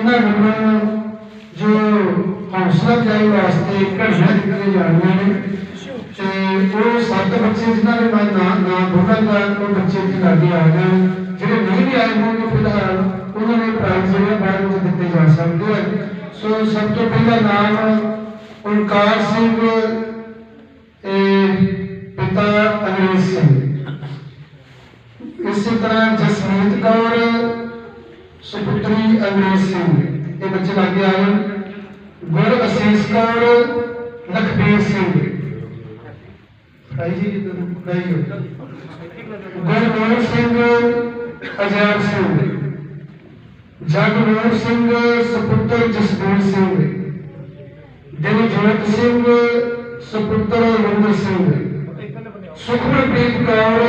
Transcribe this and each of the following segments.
ਇਹਨਾਂ ਵੱਲੋਂ ਜੋ ਹੌਸਲਾ ਅਫਜ਼ਾਈ ਵਾਸਤੇ ਘੜੀਆਂ ਦਿੱਤੀਆਂ ਜਾਣੀਆਂ ਨੇ। ਤੇ ਉਹ ਸੱਤ ਬੱਚੇ ਜਿਨ੍ਹਾਂ ਦੇ ਮੈਂ ਨਾਮ ਨਾਮ ਬੋਲਾਂਗਾ ਉਹ ਬੱਚੇ ਇੱਥੇ ਲਾਗੇ ਆ ਜਾਣ ਜਿਹੜੇ ਨਹੀਂ ਵੀ ਆਏ ਹੋਣਗੇ ਫਿਲਹਾਲ, ਉਹਨਾਂ ਨੂੰ ਪ੍ਰਾਈਜ਼ ਜਿਹੜੇ ਬਾਅਦ ਵਿੱਚ ਦਿੱਤੇ ਜਾ ਸਕਦੇ ਆ। ਸੋ ਸਭ ਤੋਂ ਪਹਿਲਾ ਨਾਮ ਓਂਕਾਰ ਸਿੰਘ ਪਿਤਾ ਅੰਗਰੇਜ਼ ਸਿੰਘ। ਇਸੇ ਤਰ੍ਹਾਂ ਜਸਮੀਤ ਕੌਰ ਸੁਪੁੱਤਰੀ ਅੰਗਰੇਜ਼ ਸਿੰਘ ਇਹ ਬੱਚੇ ਲਾਗੇ ਆਏ। ਗੁਰ ਅਸੀਸ ਕੌਰ ਲਖਬੀਰ ਸਿੰਘ। ਭਾਈ ਜੀ ਗਈ ਗੁਰਨੂਰ ਸਿੰਘ ਅਜਾਬ ਸਿੰਘ। ਜਗਨੂਰ ਸਿੰਘ ਸੁਪੁੱਤਰ ਜਸਬੀਰ ਸਿੰਘ। ਦਿਲਜੋਤ ਸਿੰਘ ਸੁਪੁੱਤਰ ਰਵਿੰਦਰ ਸਿੰਘ। ਸੁਖਮਨਪ੍ਰੀਤ ਕੌਰ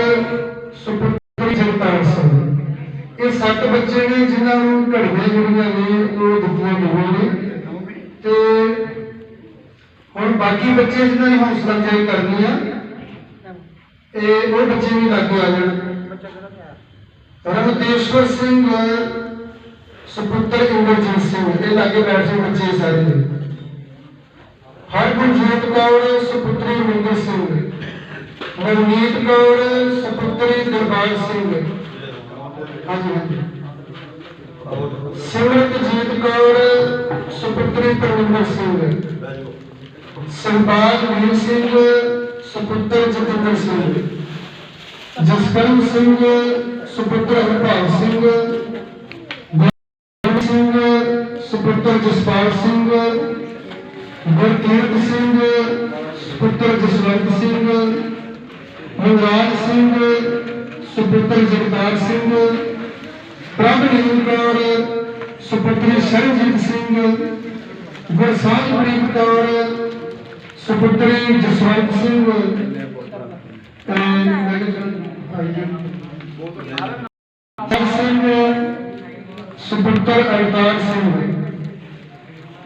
ਸੁਪੁੱਤਰ ਇਹ ਸੱਤ ਬੱਚੇ ਨੇ ਜਿਨ੍ਹਾਂ ਨੂੰ ਘੜੀਆਂ ਜਿਹੜੀਆਂ ਨੇ, ਉਹ ਦਿੱਤੀਆਂ ਗਈਆਂ ਨੇ। ਤੇ ਹੁਣ ਬਾਕੀ ਬੱਚੇ ਜਿਨ੍ਹਾਂ ਨੇ ਹੌਸਲਾ ਅਫਜ਼ਾਈ ਕਰਨੀ ਆ ਇਹ ਉਹ ਬੱਚੇ ਵੀ ਲਾਗੇ ਆ ਜਾਣ। ਰਮਤੇਸ਼ਵਰ ਸਿੰਘ, ਸੁਪੁੱਤਰ ਇੰਦਰਜੀਤ ਸਿੰਘ ਇਹ ਲਾਗੇ ਬੈਠ ਜਾਣ ਬੱਚੇ ਸਾਰੇ ਹਰਗੁਰਜੀਤ ਕੌਰ, ਸੁਪੁੱਤਰੀ ਮਿੰਦਰ ਸਿੰਘ। ਨਵਨੀਤ ਕੌਰ, ਸੁਪੁੱਤਰੀ ਦਰਬਾਰ ਸਿੰਘ। सिमरतजीत कौर सुपुत्री परमिंदर सिंह सरबाज वीर सिंह सुपुत्र जतिंदर सिंह जसकर्म सिंह सुपुत्र हरपाल सिंह सिंह सुपुत्र जसपाल सिंह गुरकीर्त सिंह सुपुत्र जसवंत सिंह मुलाल सिंह सुपुत्र जगतार सिंह ਸੁਪੁੱਤਰ ਜਗਤਾਰ ਸਿੰਘ ਪ੍ਰਭਨੀਤ ਕੌਰ ਸੁਪੁੱਤਰੀ ਸ਼ਰਨਜੀਤ ਸਿੰਘ ਗੁਰਸਾਹਿਬਪ੍ਰੀਤ ਕੌਰ ਸੁਪੁੱਤਰੀ ਜਸਵੰਤ ਸਿੰਘ ਤੇ ਮੈਂ ਕਿਹਾ ਸਿੰਘ ਸੁਪੁੱਤਰ ਅਵਤਾਰ ਸਿੰਘ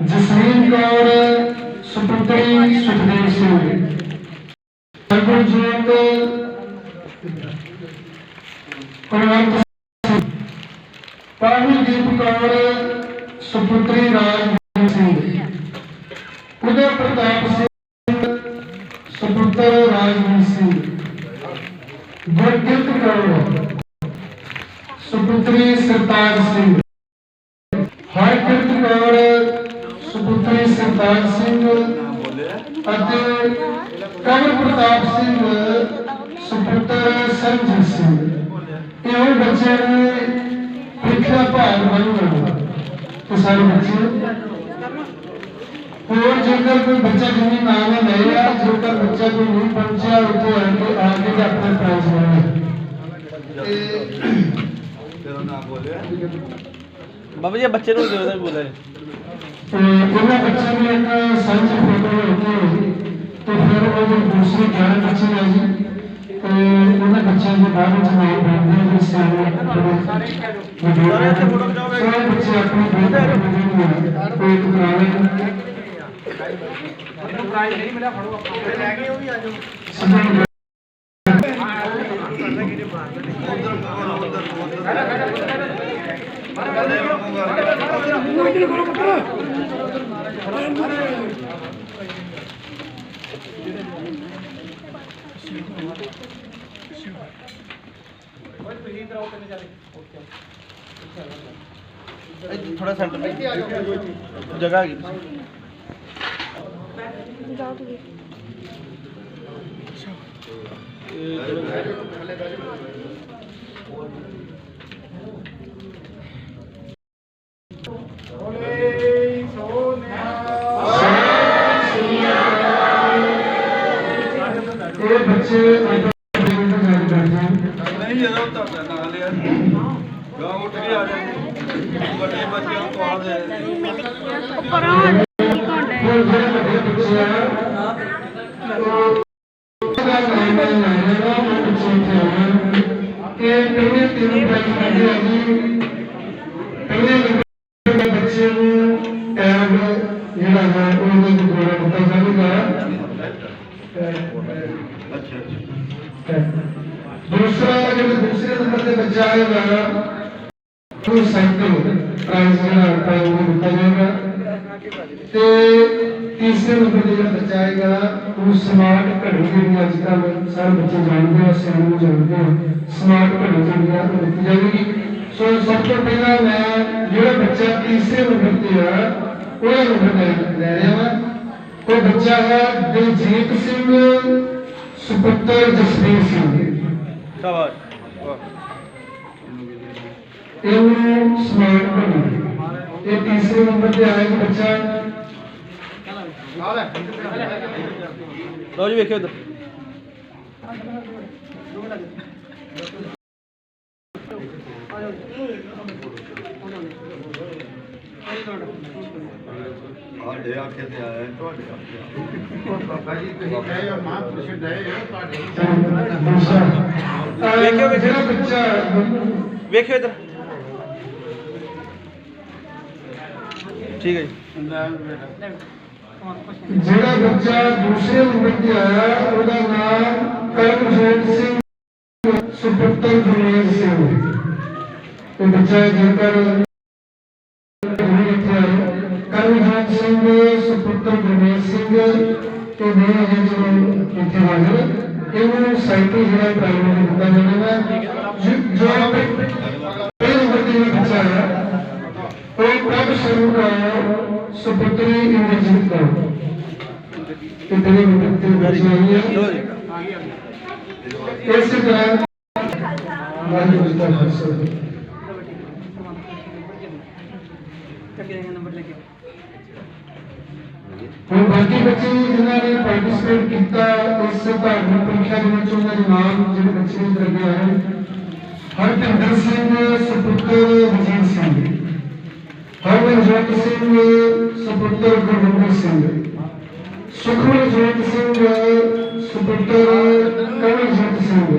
ਜਸਵੀਰ ਕੌਰ ਸੁਪੁੱਤਰੀ ਸੁਖਦੇਵ ਸਿੰਘ ਸਰਗੁਣਜੋਤ ਕੁਲਵੰਤ ਸਿੰਘ ਪਾਹੁਲਦੀਪ ਕੌਰ ਸੁਪੁੱਤਰੀ ਰਾਜਵੀਰ ਸਿੰਘ। ਉਦੈ ਪ੍ਰਤਾਪ ਸਿੰਘ, ਸੁਪੁੱਤਰ ਰਾਜਵੀਰ ਸਿੰਘ। ਗੁਰਕਿਰਤ ਕੌਰ, ਸੁਪੁੱਤਰੀ ਸਰਤਾਜ ਸਿੰਘ। ਹਰਕਿਰਤ ਕੌਰ, ਸੁਪੁੱਤਰੀ ਸਰਤਾਜ ਸਿੰਘ। ਅਤੇ ਕਵਰ ਪ੍ਰਤਾਪ ਸਿੰਘ, ਸੁਪੁੱਤਰ ਸਰਜੀਤ ਸਿੰਘ। ਇਹ ਉਹ ਬੱਚੇ ਨੇ लगता है तो सारे बच्चे और जेकर कोई बच्चा जिन्हें मांगे नहीं आया जेकर बच्चा कोई नहीं पहुँचा तो आगे आगे का अपने प्राइस होंगे बाबा जी, बच्चे को बोला है। तो बच्चे ने एक सन ਸਾਰੇ ਇੱਥੇ ਫੋਟੋ ਖਿਚਾਓਗੇ ਸਾਰੇ ਬੱਚੇ ਆਪਣੀ ਬਣਾਉਣਗੇ ਕੋਈ ਕਰਾ ਲੈਣ ਪ੍ਰਾਈਜ਼ ਨਹੀਂ ਮਿਲਿਆ ਫੜੋ ਆਪਾਂ ਲੈ ਕੇ ਉਹ ਵੀ ਆ ਜਾਓ इधर आओ पहले चले ओके थोड़ा सेंटर में जगह आ गई। ਇਹ ਪਹਿਲੇ ਕਰਦੇ ਆ ਜੀ ਪਹਿਲੇ ਨੰਬਰ ਦੇ ਬੱਚੇ ਨੂੰ ਟੈਬ ਜਿਹੜਾ ਹੈ ਉਹਦੇ ਨੂੰ ਪੂਰਾ ਦਿੱਤਾ ਜਾਵੇਗਾ ਅੱਛਾ ਦੂਸਰਾ ਜਿਹੜਾ ਦੂਸਰੇ ਨੰਬਰ ਤੇ ਬੱਚਾ ਆਏਗਾ ਉਹ ਸਾਈਕਲ ਪ੍ਰਾਈਜ਼ ਜਿਹੜਾ ਪ੍ਰਾਈਜ਼ ਉਹ ਦਿੱਤਾ ਜਾਏਗਾ ਤੇ तीसरे नंबर जो दिलजीत सुपुत्र जसवीर सिंह। तीसरे नंबर बच्चा। ਲਓ ਜੀ ਵੇਖਿਓ ਇੱਧਰ। ਸਾਡੇ ਆਖੇ ਤੇ ਆਇਆ ਤੁਹਾਡੇ ਆਖੇ ਬਾਬਾ ਜੀ ਤੁਸੀਂ ਕਹੇ ਹੋ ਮਹਾਂਪੁਰਸ਼ ਡਏ ਹੋ ਤੁਹਾਡੇ ਵੇਖਿਓ, ਵੇਖਿਓ। ਵੇਖਿਓ ਇੱਧਰ। ਠੀਕ ਹੈ ਜੀ। ਜਿਹੜਾ ਬੱਚਾ ਦੂਸਰੇ ਨੰਬਰ ਤੇ ਆਇਆ ਉਹਦਾ ਨਾਮ ਕਰਮਜੋਤ ਸਿੰਘ ਸੁਪੁੱਤਰ ਗੁਰਮੇਲ ਸਿੰਘ ਇਹ ਬੱਚਾ ਜੇਕਰ ਨਹੀਂ ਇੱਥੇ ਆਇਆ ਕਰਮਜੋਤ ਸਿੰਘ ਸੁਪੁੱਤਰ ਗੁਰਮੇਲ ਸਿੰਘ ਇਹ ਨਹੀਂ ਹੈ ਜੋ ਇੱਥੇ ਹਾਜ਼ਰ ਇਹਨੂੰ ਸਾਈਕਲ ਜਿਹੜਾ ਪ੍ਰਾਈਵੇਟ ਦਿੱਤਾ ਜਾਵੇਗਾ ਜੋ- ਜੋ ਪਹਿਲੇ ਨੰਬਰ ਤੇ ਜਿਹੜਾ ਬੱਚਾ ਹੈ तो प्रभ स्वरूप का सुपुत्री इंद्रजीत का। इतने विभक्ति रचनाइए इस तरह हमारी विस्तार कर सकते हम बाकी बच्चे जिन्होंने पार्टिसिपेट किया इस धार्मिक तो परीक्षा के बच्चों का नाम जो बच्चे लगे हैं। हरपिंदर सिंह, सपुत्र वज़ीर सिंह। ਹਰਮਨਜੋਤ ਸਿੰਘ ਸੁਪੁੱਤਰ ਗੁਰਵਿੰਦਰ ਸਿੰਘ। ਸੁਖਮਨਜੋਤ ਸਿੰਘ ਸੁਪੁੱਤਰ ਕਮਲਜੀਤ ਸਿੰਘ।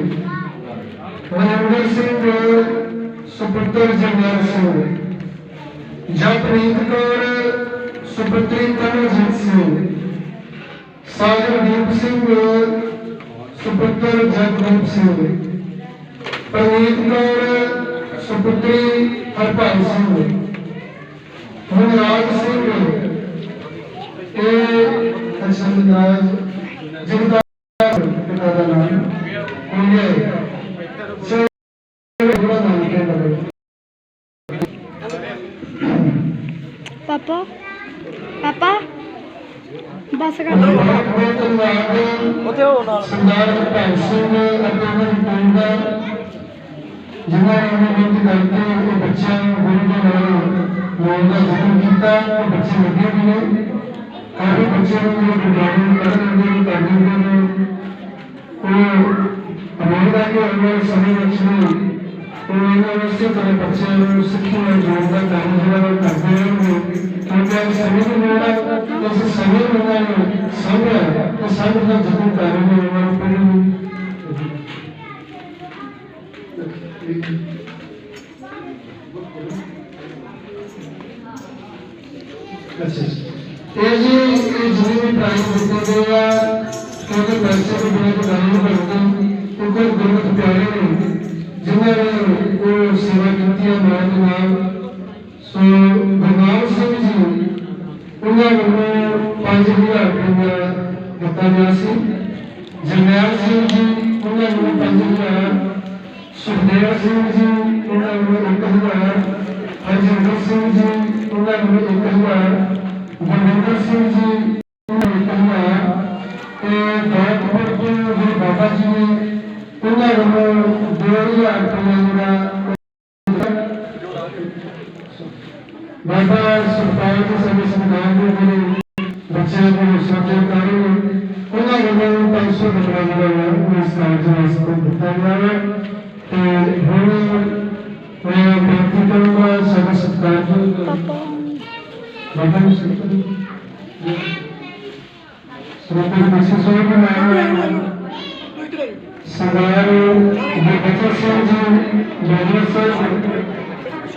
ਮਨਿੰਦਰ ਸਿੰਘ ਸੁਪੁੱਤਰ ਜਗਿਆਰ ਸਿੰਘ। ਜਪਨੀਤ ਕੌਰ ਸੁਪੁੱਤਰੀ ਕਮਲਜੀਤ ਸਿੰਘ। ਸਾਜਰਦੀਪ ਸਿੰਘ ਸੁਪੁੱਤਰ ਜਗਦੀਪ ਸਿੰਘ। Praneet Kaur ਸੁਪੁੱਤਰੀ Harpal Singh. ਮਨਰਾਜ ਸਿੰਘ ਇਹ ਅਸ਼ਨਰਾਜ ਜਿੰਦਾ ਪਿਤਾ ਦਾ ਨਾਮ ਉਹਨੇ ਸੇ ਬੜਾ ਨਾਮ ਕੇ ਲਗੇ ਪਾਪਾ ਪਾਪਾ ਬਸ ਕਰ ਬਹੁਤ ਬਹੁਤ ਧੰਨਵਾਦ ਉੱਥੇ ਉਹ ਨਾਲ ਸਰਦਾਰ ਭਗਤ ਸਿੰਘ ਅਤੇ ਉਹਨਾਂ ਦੀ ਟੀਮ ਦਾ ਜਿਨ੍ਹਾਂ ਨੇ ਉਹਨਾਂ ਨੂੰ ਕਰਕੇ ਇਹ ਬੱਚਿਆਂ ਨੂੰ ਗੁਰੂ ਦੇ ਨਾਲ Loan ਦਾ ਜ਼ਿਕਰ ਕੀਤਾ ਉਹ ਬੱਚੇ ਲੱਗੇ ਵੀ ਨੇ। ਕਾਫੀ ਬੱਚੇ ਨੂੰ ਜਿਹੜੇ ਗੁਰਬਾਣੀ ਪੜ੍ਹਨ ਦੇ ਕਰਦੇ ਨੇ ਉਹ ਅਮੀਰ ਦਾ ਕਿ ਉਹਨਾਂ ਦੇ ਸਮੇਂ ਵਿੱਚ ਵੀ ਉਹ ਇਹਨਾਂ ਨੂੰ ਇਸੇ ਤਰ੍ਹਾਂ ਬੱਚਿਆਂ ਨੂੰ ਸਿੱਖੀ ਨਾਲ ਜੋੜਨ ਦਾ ਕੰਮ ਜਿਹੜਾ ਉਹ ਕਰਦੇ ਰਹਿਣਗੇ। ਕਿਉਂਕਿ ਇਹ ਸਮੇਂ ਦੀ ਲੋੜ ਹੈ ਇਸ ਸਮੇਂ ਨੂੰ ਉਹਨਾਂ ਨੇ ਸਮਝਿਆ ਤੇ ਸਮਝ ਦਾ ਜਦੋਂ ਕਰ ਰਹੇ ਨੇ ਉਹਨਾਂ ਨੂੰ ਪੜ੍ਹਨ ਨੂੰ ਜਿਹੜੇ ਦਿੱਤੇ ਗਏ ਆ ਕਿਉਂਕਿ ਪੈਸੇ ਤੋਂ ਬਿਨਾਂ ਕੋਈ ਨਹੀਂ ਬਣਦੀ ਕਿਉਂਕਿ ਗੁਰਮਤਿ ਪਿਆਰੇ ਨੇ ਜਿਨ੍ਹਾਂ ਨੇ ਉਹ ਸੇਵਾ ਕੀਤੀ ਹੈ ਮਾਂ ਦੇ ਨਾਲ ਸੋ ਗੁਰਨਾਮ ਸਿੰਘ ਜੀ ਉਹਨਾਂ ਨੂੰ 5000 ਰੁਪਏ ਦਿੱਤਾ ਗਿਆ ਸੀ ਜਰਨੈਲ ਸਿੰਘ ਜੀ ਉਹਨਾਂ ਨੂੰ 5000 ਸੁਖਦੇਵ ਸਿੰਘ ਜੀ ਉਹਨਾਂ ਨੂੰ 1000 ਹਰਜਿੰਦਰ ਸਿੰਘ ਜੀ ਉਹਨਾਂ ਨੂੰ 1000 ਗੁਰਵਿੰਦਰ ਸਿੰਘ ਜੀ ਬਾਬਾ ਜੀ ਨੇ ਉਹਨਾਂ ਨੂੰ 2000 ਰੁਪਏ ਜਿਹੜਾ ਬਾਬਾ ਸਰਪਾਲ ਜੀ ਸਾਡੇ ਸੰਗਾਨ ਦੇ ਜਿਹੜੇ ਬੱਚਿਆਂ ਨੂੰ ਸੱਜਣਕਾਰੀ ਨੇ ਉਹਨਾਂ ਵੱਲੋਂ 500 ਰੁਪਏ ਜਿਹੜਾ ਹੈ ਉਹ ਇਸ ਕਾਰਜ ਵਾਸਤੇ ਦਿੱਤਾ ਗਿਆ ਹੈ ਤੇ ਹੁਣ ਮੈਂ ਬੇਨਤੀ ਕਰੂੰਗਾ ਸਾਡੇ ਸਤਿਕਾਰਯੋਗ ਪਾਪਾ ਬਾਬਾ ਜੀ ਸਰੋਪੇ ਦੇ ਬਖਸ਼ਿਸ਼ ਹੋਏ ਕਿ ਮੈਂ समारोह बचत संघ बचत संघ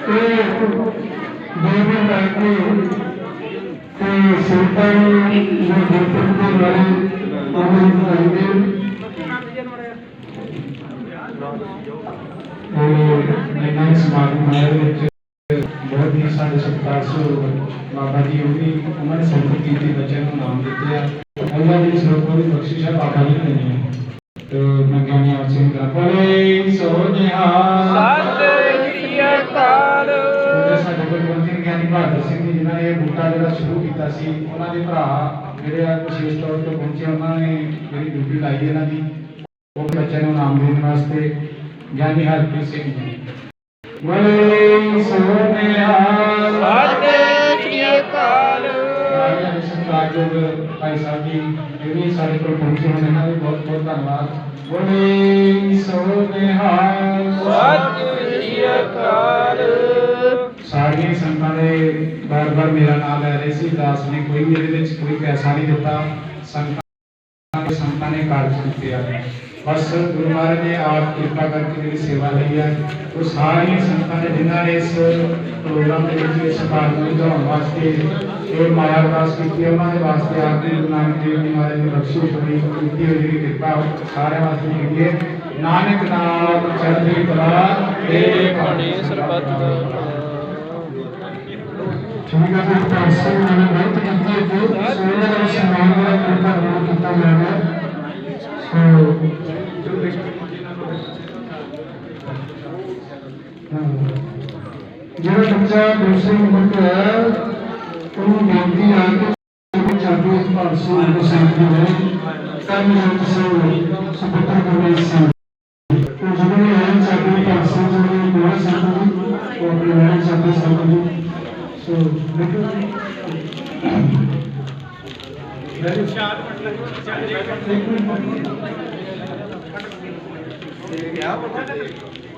के दोनों पार्टी के सरकारी जो भोजपुर के वाले अमन आएँगे बहुत ही साढ़े सत्तार सौ बाबा जी होगी। उम्र संपूर्ण की बच्चे को नाम देते हैं। अल्लाह ने इस लोग को भी बख्शिश है बाबा जी ने ਗਿਆਨੀ ਦਾ ਸ੍ਰੀ ਅਕਾਲ ਉਹਦੇ ਸਾਡੇ ਕੋਲ ਗੁਰਜੀਤ ਗਿਆਨੀ ਬਹਾਦਰ ਸਿੰਘ ਜੀ ਜਿਨ੍ਹਾਂ ਨੇ ਇਹ ਬੂਟਾ ਜਿਹੜਾ ਸ਼ੁਰੂ ਕੀਤਾ ਸੀ ਉਹਨਾਂ ਦੇ ਭਰਾ ਜਿਹੜੇ ਆ ਵਿਸ਼ੇਸ਼ ਤੌਰ ਤੇ ਪਹੁੰਚੇ ਉਹਨਾਂ ਨੇ ਜਿਹੜੀ ਡਿਊਟੀ ਲਾਈ ਇਹਨਾਂ ਦੀ ਉਹ ਬੱਚਿਆਂ ਨੂੰ ਨਾਮ ਦੇਣ ਵਾਸਤੇ ਗਿਆਨੀ ਹਰਪ੍ਰੀਤ ਸਿੰਘ ਜੀ। ਬੋਲੇ ਸੋ ਸਤਿਕਾਰਯੋਗ ਭਾਈ ਸਾਹਿਬ ਜੀ ਵੀ ਸਾਡੇ ਕੋਲ ਪਹੁੰਚੇ ਹੋਏ ਨੇ ਇਹਨਾਂ ਦਾ ਬਹੁਤ ਬਹੁਤ ਧੰਨਵਾਦ। ਬੋਲੇ ਸੋ ਨਿਹਾਲ। ਸ੍ਰੀ ਅਕਾਲ ਸਾਰੀਆਂ ਸੰਤਾਂ ਦੇ ਬਾਰ-ਬਾਰ ਮੇਰਾ ਨਾਮ ਲੈ ਰਹੇ ਸੀ ਦਾਸ ਨੇ ਕੋਈ ਮੇਰੇ ਵਿੱਚ ਕੋਈ ਪੈਸਾ ਨਹੀਂ ਦਿੱਤਾ। ਸੰਤਾਂ ਸੰਤਾਂ ਨੇ ਕਾਰਜ ਕੀਤੇ ਆ। ਬਸ ਗੁਰੂ ਮਹਾਰਾਜ ਨੇ ਆਪ ਕਿਰਪਾ ਕਰਕੇ ਜਿਹੜੀ ਸੇਵਾ ਲਈ ਹੈ ਉਹ ਸਾਰੀਆਂ ਸੰਤਾਂ ਨੇ ਜਿਨ੍ਹਾਂ ਨੇ ਇਸ ਪ੍ਰੋਗਰਾਮ ਦੇ ਵਿੱਚ ਇਸ ਕਾਰਜ ਨੂੰ ਵਧਾਉਣ ਵਾਸਤੇ ਇਹ ਮਾਇਆ ਅਰਦਾਸ ਕੀਤੀ ਹੈ, ਉਹਨਾਂ ਦੇ ਵਾਸਤੇ ਆਪ ਜੀ ਗੁਰੂ ਨਾਨਕ ਦੇਵ ਜੀ ਮਹਾਰਾਜ ਨੇ ਬਖਸ਼ਿਸ਼ ਹੋਈ ਕੀਤੀ ਹੋਈ ਜਿਹੜੀ ਕਿਰਪਾ ਉਹ ਸਾਰਿਆਂ ਵਾਸਤੇ ਕੀਤੀ ਹੈ। ਨਾਨਕ ਨਾਮ ਚੜ੍ਹਦੀ ਕਲਾ ਤੇ ਪਾਣੀ ਸਰਬੱਤ ਦਾ। ਠੀਕ ਹੈ ਜੀ ਪਾਸੇ ਨੇ ਬਹੁਤ ਕੀਤੀ ਹੈ ਜੋ ਸੋਨੇ बच्चा दूसरी उम्र को है। उन बेनती है कि चाबी हर सिंह को सौंप दी जाए कर्मजोत सिंह सुपुत्र गुरमीत सिंह तो जिन्होंने लाइन चाबी हर सिंह जी ने मेरा संत जी और अपने लाइन चाबी संत जी सो देखो क्या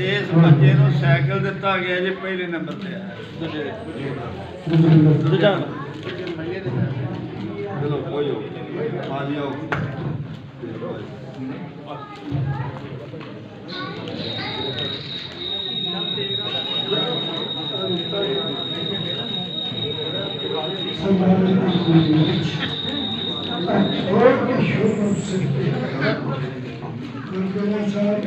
ਇਸ ਬੱਚੇ ਨੂੰ ਸਾਈਕਲ ਦਿੱਤਾ ਗਿਆ ਜੇ ਪਹਿਲੇ ਨੰਬਰ ਤੇ ਆਇਆ। ਦੂਜਾ। ਚਲੋ ਕੋਈ ਹੋ ਆ ਜਾਓ। ਸਰਦਾਰ Şuradan sırtı. Kırgına sarı.